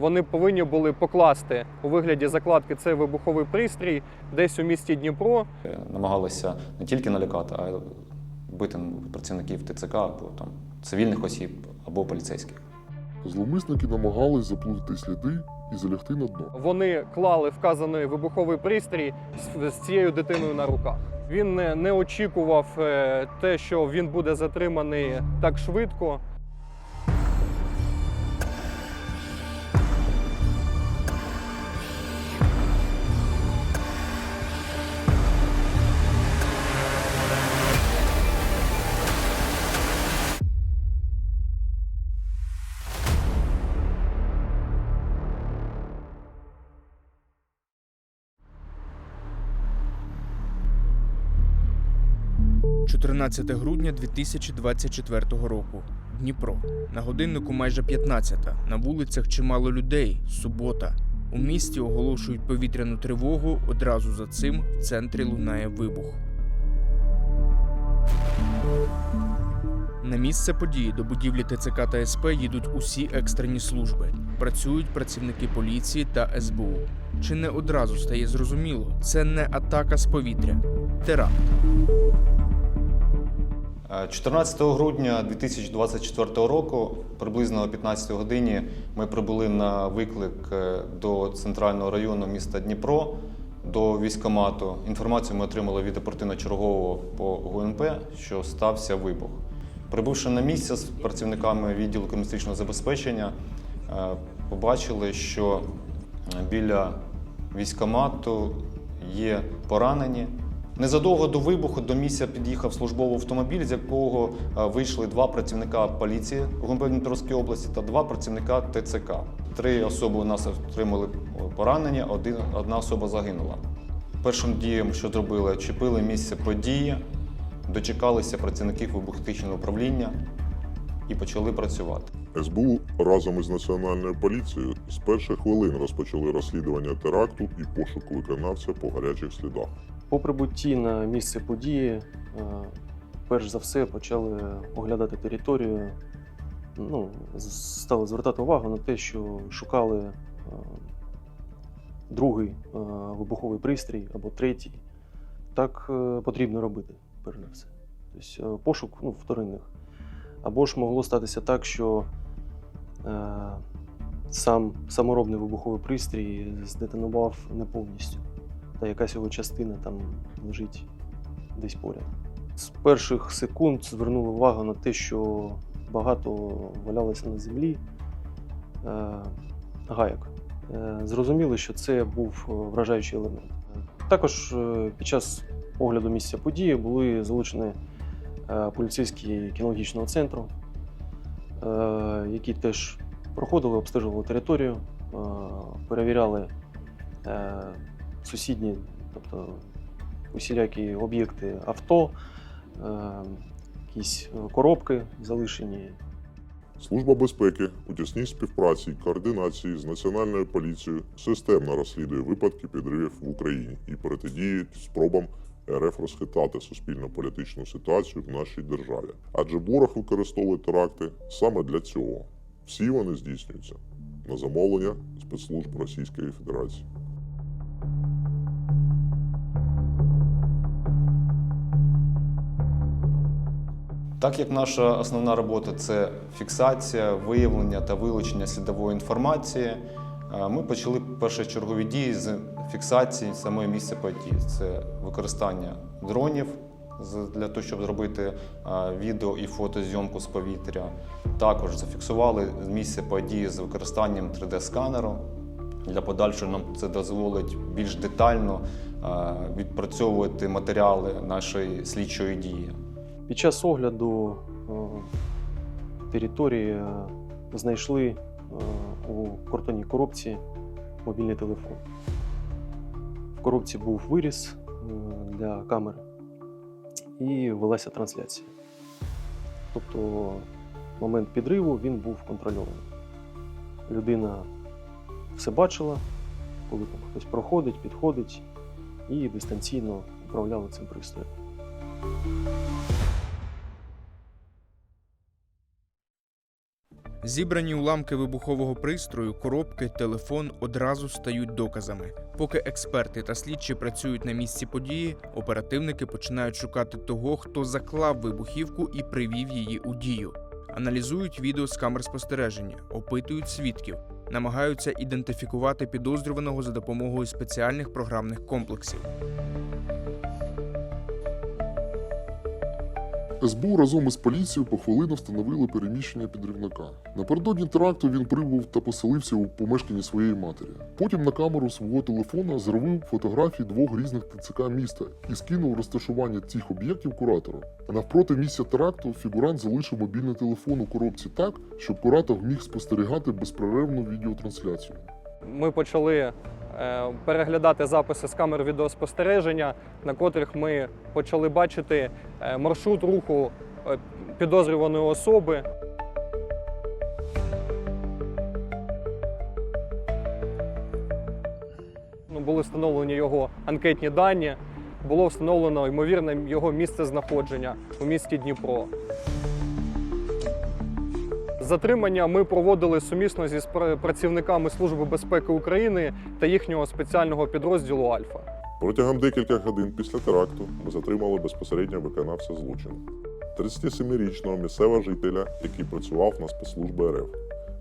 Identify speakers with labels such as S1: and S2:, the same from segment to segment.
S1: Вони повинні були покласти у вигляді закладки цей вибуховий пристрій десь у місті Дніпро.
S2: Е, Намагалися не тільки налякати, а й бити працівників ТЦК або там цивільних осіб або поліцейських.
S3: Зловмисники намагались заплутати сліди і залягти на дно.
S1: Вони клали вказаний вибуховий пристрій з, з цією дитиною на руках. Він не, не очікував е, те, що він буде затриманий так швидко.
S4: – 14 грудня 2024 року. Дніпро. На годиннику майже 15. На вулицях чимало людей. Субота. У місті оголошують повітряну тривогу. Одразу за цим в центрі лунає вибух. На місце події до будівлі ТЦК та СП їдуть усі екстрені служби. Працюють працівники поліції та СБУ. Чи не одразу стає зрозуміло, це не атака з повітря, теракт.
S2: Е, 14 грудня 2024 року, приблизно о 15 годині, ми прибули на виклик е, до центрального району міста Дніпро до військомату. Інформацію ми отримали від оперативно-чергового по ГУНП, що стався вибух. Прибувши на місце з працівниками відділу комуністичного забезпечення, е, побачили, що біля військомату є поранені. Незадовго до вибуху до місця під'їхав службовий автомобіль, з якого е, вийшли два працівника поліції ГУНП Дніпровської області та два працівника ТЦК. Три особи у нас отримали е, поранення, одна особа загинула. Першим дієм, що зробили, чепили місце події, дочекалися працівників вибухотехнічного управління і почали працювати.
S3: СБУ разом із національною поліцією з перших хвилин розпочали розслідування теракту і пошук виконавця по гарячих слідах.
S5: По прибутті на місце події, е, перш за все, почали оглядати територію. Ну, стали звертати увагу на те, що шукали е, другий е, вибуховий пристрій або третій. Так потрібно робити, перш за все. Тобто пошук ну, вторинних. Або ж могло статися так, що сам саморобний вибуховий пристрій здетонував не повністю та якась його частина там лежить десь поряд. З перших секунд звернули увагу на те, що багато валялося на землі е, гаяк. Е, зрозуміли, що це був е, вражаючий елемент. Також е, під час огляду місця події були залучені е, поліцейські кінологічного центру, які теж проходили, обстежували територію, перевіряли сусідні, тобто усілякі об'єкти авто, е, якісь е, коробки залишені.
S3: Служба безпеки у тісній співпраці й координації з національною поліцією системно розслідує випадки підривів в Україні і протидіє спробам РФ розхитати суспільно-політичну ситуацію в нашій державі. Адже ворог використовує теракти саме для цього. Всі вони здійснюються на замовлення спецслужб Російської Федерації.
S2: Так як наша основна робота це фіксація, виявлення та вилучення слідової інформації, е, ми почали першочергові дії з фіксації самої місця події. Це використання дронів для того, щоб зробити е, відео і фотозйомку з повітря. Також зафіксували місце події з використанням 3D-сканеру. Для подальшого нам це дозволить більш детально е, відпрацьовувати матеріали нашої слідчої дії.
S5: Під час огляду е, території е, знайшли у картонній коробці мобільний телефон. В коробці був виріз е, для камери і велася трансляція. Тобто момент підриву він був контрольований. Людина все бачила, коли там хтось проходить, підходить і дистанційно управляли цим пристроєм.
S4: Зібрані уламки вибухового пристрою, коробки, телефон одразу стають доказами. Поки експерти та слідчі працюють на місці події, оперативники починають шукати того, хто заклав вибухівку і привів її у дію. Аналізують відео з камер спостереження, опитують свідків, намагаються ідентифікувати підозрюваного за допомогою спеціальних програмних комплексів.
S3: СБУ разом із поліцією похвилину встановили переміщення підривника. Напередодні теракту він прибув та поселився у помешканні своєї матері. Потім на камеру свого телефона зробив фотографії двох різних ТЦК міста і скинув розташування цих об'єктів куратору. А навпроти місця теракту фігурант залишив мобільний телефон у коробці так, щоб куратор міг спостерігати безперервну відеотрансляцію.
S1: Ми почали переглядати записи з камер відеоспостереження, на котрих ми почали бачити е, маршрут руху е, підозрюваної особи. Ну, були встановлені його анкетні дані, було встановлено ймовірне його місце знаходження у місті Дніпро. Затримання ми проводили сумісно зі працівниками Служби безпеки України та їхнього спеціального підрозділу Альфа.
S3: Протягом декількох годин після теракту ми затримали безпосередньо виконавця злочину. 37-річного місцевого жителя, який працював на спецслужби РФ.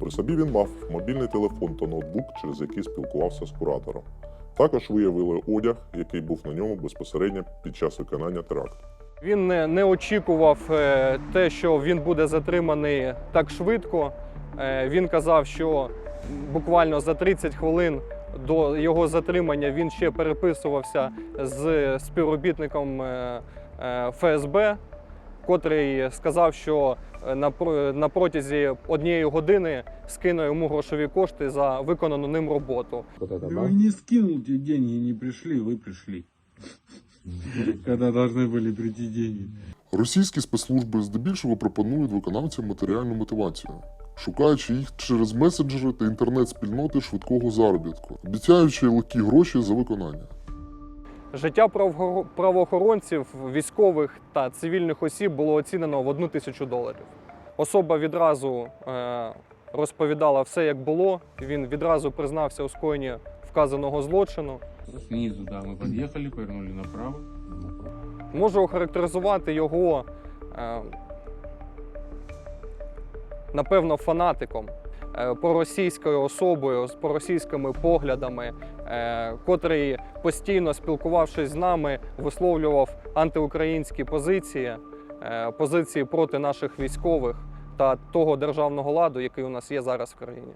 S3: При собі він мав мобільний телефон та ноутбук, через який спілкувався з куратором. Також виявили одяг, який був на ньому безпосередньо під час виконання теракту.
S1: Він не, не очікував е, те, що він буде затриманий так швидко. Е, Він казав, що буквально за 30 хвилин до його затримання він ще переписувався з співробітником е, ФСБ, котрий сказав, що на, про- на протязі однієї години скине йому грошові кошти за виконану ним роботу.
S6: Ну и не скинул, те деньги не пришли, вы пришли. Когда должны были прийти деньги.
S3: Російські спецслужби здебільшого пропонують виконавцям матеріальну мотивацію, шукаючи їх через меседжери та інтернет-спільноти швидкого заробітку, обіцяючи легкі гроші за виконання.
S1: Життя правоохор- правоохоронців, військових та цивільних осіб було оцінено в одну тисячу доларів. Особа відразу е, розповідала все, як було. Він відразу признався у скоєнні вказаного злочину.
S6: Снизу, да, мы подъехали, повернули направо.
S1: Можу охарактеризувати його, е, напевно, фанатиком, е, проросійською особою з проросійськими поглядами, е, котрий постійно спілкувавшись з нами, висловлював антиукраїнські позиції, е, позиції проти наших військових та того державного ладу, який у нас є зараз в країні.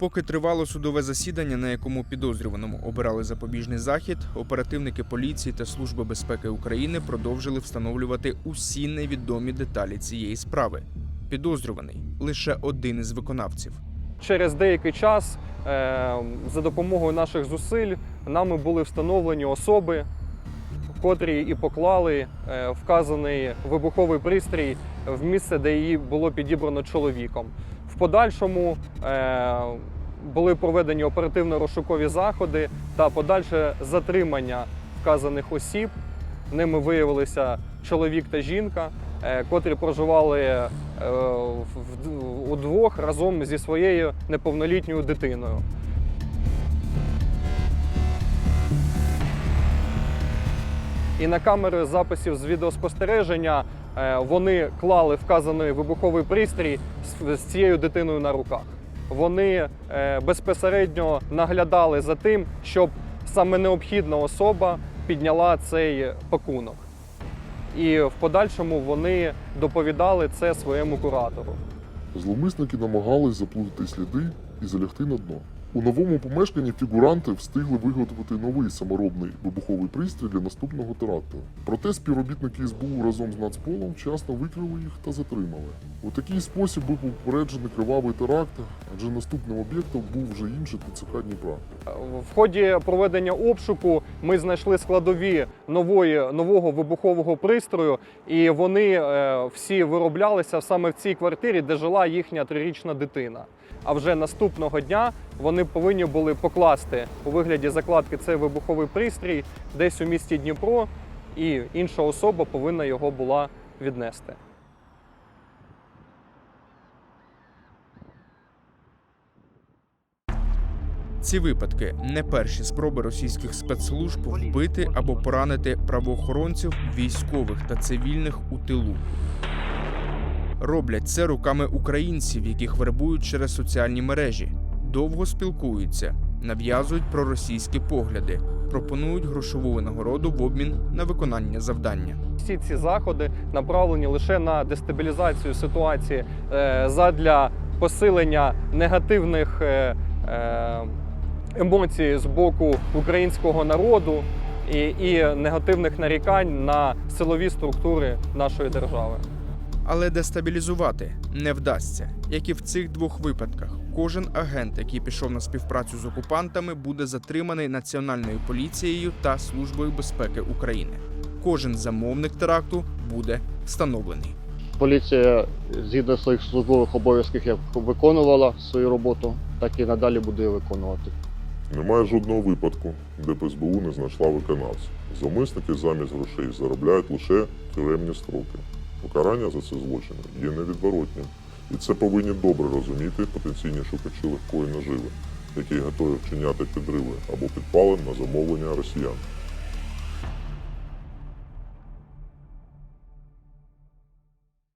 S4: Поки тривало судове засідання, на якому підозрюваному обирали запобіжний захід, оперативники поліції та Служби безпеки України продовжили встановлювати усі невідомі деталі цієї справи. Підозрюваний лише один із виконавців.
S1: Через деякий час, е, за допомогою наших зусиль, нами були встановлені особи, котрі і поклали е, вказаний вибуховий пристрій в місце, де її було підібрано чоловіком. Подальшому е, були проведені оперативно-розшукові заходи та подальше затримання вказаних осіб. Ними виявилися чоловік та жінка, е, котрі проживали е, удвох разом зі своєю неповнолітньою дитиною. І на камери записів з відеоспостереження вони клали вказаний вибуховий пристрій з, з цією дитиною на руках. Вони е, безпосередньо наглядали за тим, щоб саме необхідна особа підняла цей пакунок. І в подальшому вони доповідали це своєму куратору.
S3: Зловмисники намагались заплутати сліди і залягти на дно. У новому помешканні фігуранти встигли виготовити новий саморобний вибуховий пристрій для наступного теракту. Проте співробітники СБУ разом з Нацполом вчасно викрили їх та затримали. У такий спосіб був попереджений кривавий теракт, адже наступним об'єктом був вже інший ТЦК Дніпра.
S1: В ході проведення обшуку ми знайшли складові нової, нового вибухового пристрою, і вони е, всі вироблялися саме в цій квартирі, де жила їхня трирічна дитина. А вже наступного дня вони повинні були покласти у вигляді закладки цей вибуховий пристрій десь у місті Дніпро, і інша особа повинна його була віднести.
S4: Ці випадки не перші спроби російських спецслужб вбити або поранити правоохоронців, військових та цивільних у тилу. Роблять це руками українців, яких вербують через соціальні мережі довго спілкуються, нав'язують проросійські погляди, пропонують грошову винагороду в обмін на виконання завдання.
S1: Всі ці заходи направлені лише на дестабілізацію ситуації е, задля посилення негативних е, е, емоцій з боку українського народу і, і негативних нарікань на силові структури нашої держави.
S4: Але дестабілізувати не вдасться. Як і в цих двох випадках, кожен агент, який пішов на співпрацю з окупантами, буде затриманий Національною поліцією та Службою безпеки України. Кожен замовник теракту буде встановлений.
S7: Поліція згідно своїх службових обов'язків як виконувала свою роботу, так і надалі буде виконувати.
S3: Немає жодного випадку, де б СБУ не знайшла виконавця. Зловмисники замість грошей заробляють лише тюремні строки. Покарання за це злочини є невідворотнім. І це повинні добре розуміти потенційні шукачі легкої наживи, які готові вчиняти підриви або підпали на замовлення росіян.